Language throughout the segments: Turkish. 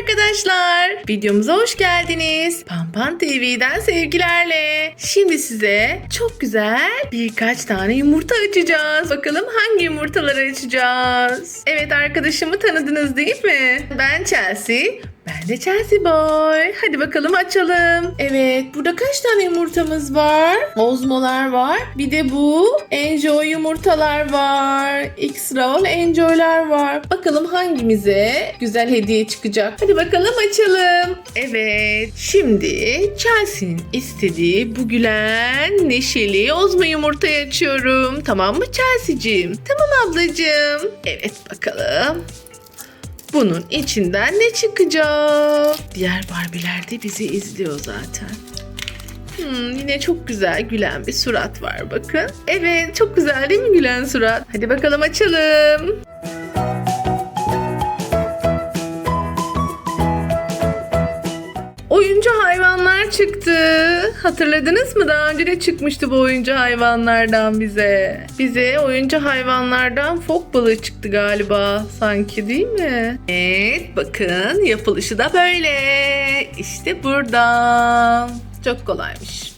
arkadaşlar. Videomuza hoş geldiniz. Pampan TV'den sevgilerle. Şimdi size çok güzel birkaç tane yumurta açacağız. Bakalım hangi yumurtaları açacağız? Evet arkadaşımı tanıdınız değil mi? Ben Chelsea. Ben de Chelsea Boy. Hadi bakalım açalım. Evet burada kaç tane yumurtamız var? Ozmolar var. Bir de bu Enjoy yumurtalar var. X-Roll Enjoy'lar var. Bakalım hangimize güzel hediye çıkacak. Hadi bakalım açalım. Evet şimdi Chelsea'nin istediği bu gülen neşeli Ozmo yumurtayı açıyorum. Tamam mı Chelsea'cim? Tamam ablacığım. Evet bakalım. Bunun içinden ne çıkacak? Diğer Barbie'ler de bizi izliyor zaten. Hmm, yine çok güzel gülen bir surat var bakın. Evet çok güzel değil mi gülen surat? Hadi bakalım açalım. Oyuncu hayvanlar çıktı. Hatırladınız mı? Daha önce de çıkmıştı bu oyuncu hayvanlardan bize. Bize oyuncu hayvanlardan fok balığı çıktı galiba. Sanki değil mi? Evet bakın yapılışı da böyle. İşte burada. Çok kolaymış.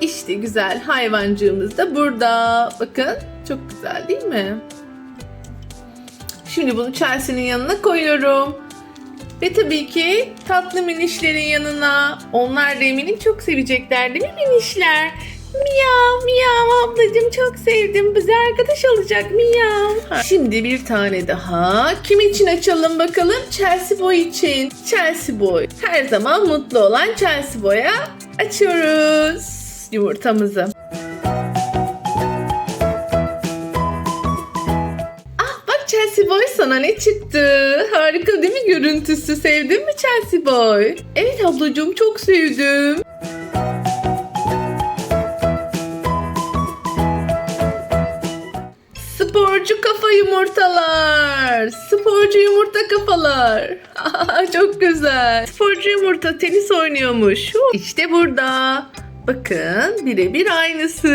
İşte güzel hayvancığımız da burada. Bakın çok güzel değil mi? Şimdi bunu Chelsea'nin yanına koyuyorum. Ve tabii ki tatlı minişlerin yanına. Onlar da eminim çok sevecekler değil mi minişler? Miyav miyav ablacığım çok sevdim. Bize arkadaş olacak miyav. Şimdi bir tane daha. Kim için açalım bakalım? Chelsea Boy için. Chelsea Boy. Her zaman mutlu olan Chelsea Boy'a açıyoruz yumurtamızı. Sana ne çıktı? Harika değil mi görüntüsü? Sevdin mi Chelsea Boy? Evet ablacığım çok sevdim. Sporcu kafa yumurtalar. Sporcu yumurta kafalar. Çok güzel. Sporcu yumurta tenis oynuyormuş. İşte burada. Bakın birebir aynısı.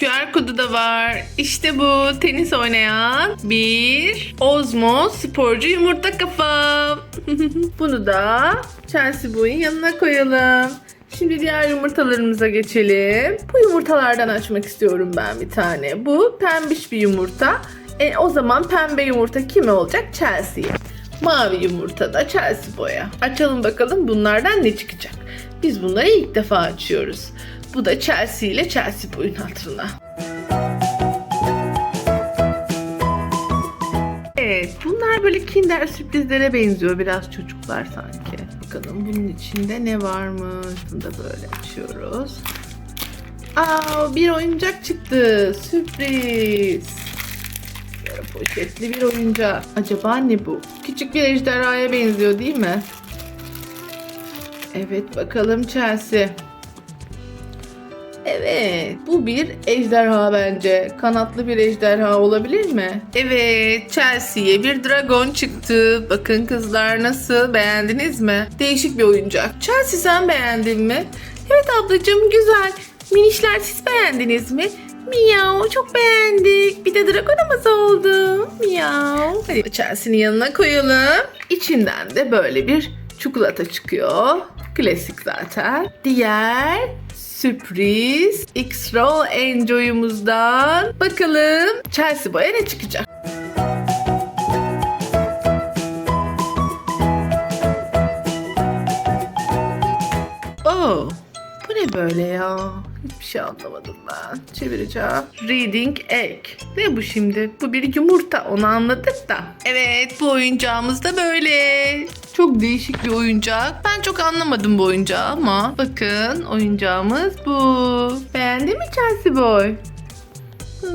QR kodu da var. İşte bu tenis oynayan bir Ozmo sporcu yumurta kafa. Bunu da Chelsea Boy'un yanına koyalım. Şimdi diğer yumurtalarımıza geçelim. Bu yumurtalardan açmak istiyorum ben bir tane. Bu pembiş bir yumurta. E, o zaman pembe yumurta kime olacak? Chelsea'ye. Mavi yumurta da Chelsea boya. Açalım bakalım bunlardan ne çıkacak. Biz bunları ilk defa açıyoruz. Bu da Chelsea ile Chelsea boyun hatırına. Evet, bunlar böyle kinder sürprizlere benziyor biraz çocuklar sanki. Bakalım bunun içinde ne varmış? Bunu da böyle açıyoruz. Aa, bir oyuncak çıktı. Sürpriz. Böyle poşetli bir oyuncak. Acaba ne bu? Küçük bir ejderhaya benziyor değil mi? Evet bakalım Chelsea. Evet, bu bir ejderha bence. Kanatlı bir ejderha olabilir mi? Evet, Chelsea'ye bir dragon çıktı. Bakın kızlar nasıl? Beğendiniz mi? Değişik bir oyuncak. Chelsea sen beğendin mi? Evet ablacığım güzel. Minişler siz beğendiniz mi? Miyav çok beğendik. Bir de dragonumuz oldu. Miyav. Hadi Chelsea'nin yanına koyalım. İçinden de böyle bir çikolata çıkıyor. Klasik zaten. Diğer sürpriz X-Roll Enjoy'umuzdan bakalım Chelsea Boy'a ne çıkacak? Oh, bu ne böyle ya? Hiçbir şey anlamadım ben. Çevireceğim. Reading egg. Ne bu şimdi? Bu bir yumurta. Onu anladık da. Evet bu oyuncağımız da böyle. Çok değişik bir oyuncak. Ben çok anlamadım bu oyuncağı ama. Bakın oyuncağımız bu. Beğendin mi Chelsea Boy?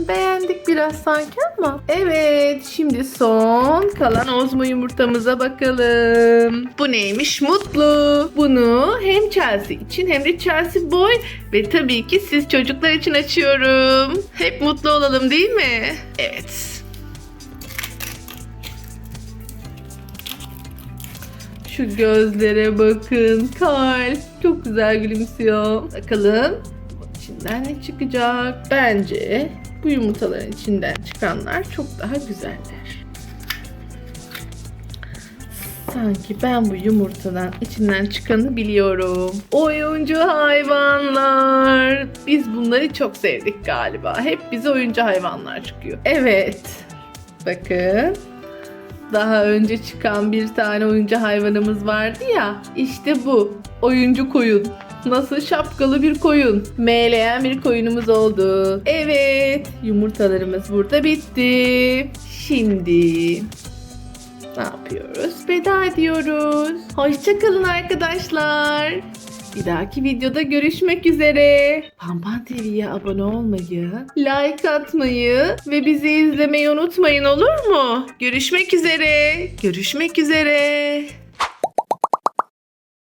Beğendik biraz sanki ama. Evet şimdi son kalan ozmo yumurtamıza bakalım. Bu neymiş? Mutlu. Bunu hem Chelsea için hem de Chelsea Boy ve tabii ki siz çocuklar için açıyorum. Hep mutlu olalım değil mi? Evet. Şu gözlere bakın. Kalp. Çok güzel gülümsüyor. Bakalım içinden ne çıkacak? Bence bu yumurtaların içinden çıkanlar çok daha güzeller. Sanki ben bu yumurtadan içinden çıkanı biliyorum. Oyuncu hayvanlar. Biz bunları çok sevdik galiba. Hep bize oyuncu hayvanlar çıkıyor. Evet. Bakın. Daha önce çıkan bir tane oyuncu hayvanımız vardı ya. İşte bu. Oyuncu koyun. Nasıl şapkalı bir koyun. Meyleyen bir koyunumuz oldu. Evet. Yumurtalarımız burada bitti. Şimdi ne yapıyoruz? Veda ediyoruz. Hoşçakalın arkadaşlar. Bir dahaki videoda görüşmek üzere. Pampan TV'ye abone olmayı, like atmayı ve bizi izlemeyi unutmayın olur mu? Görüşmek üzere. Görüşmek üzere.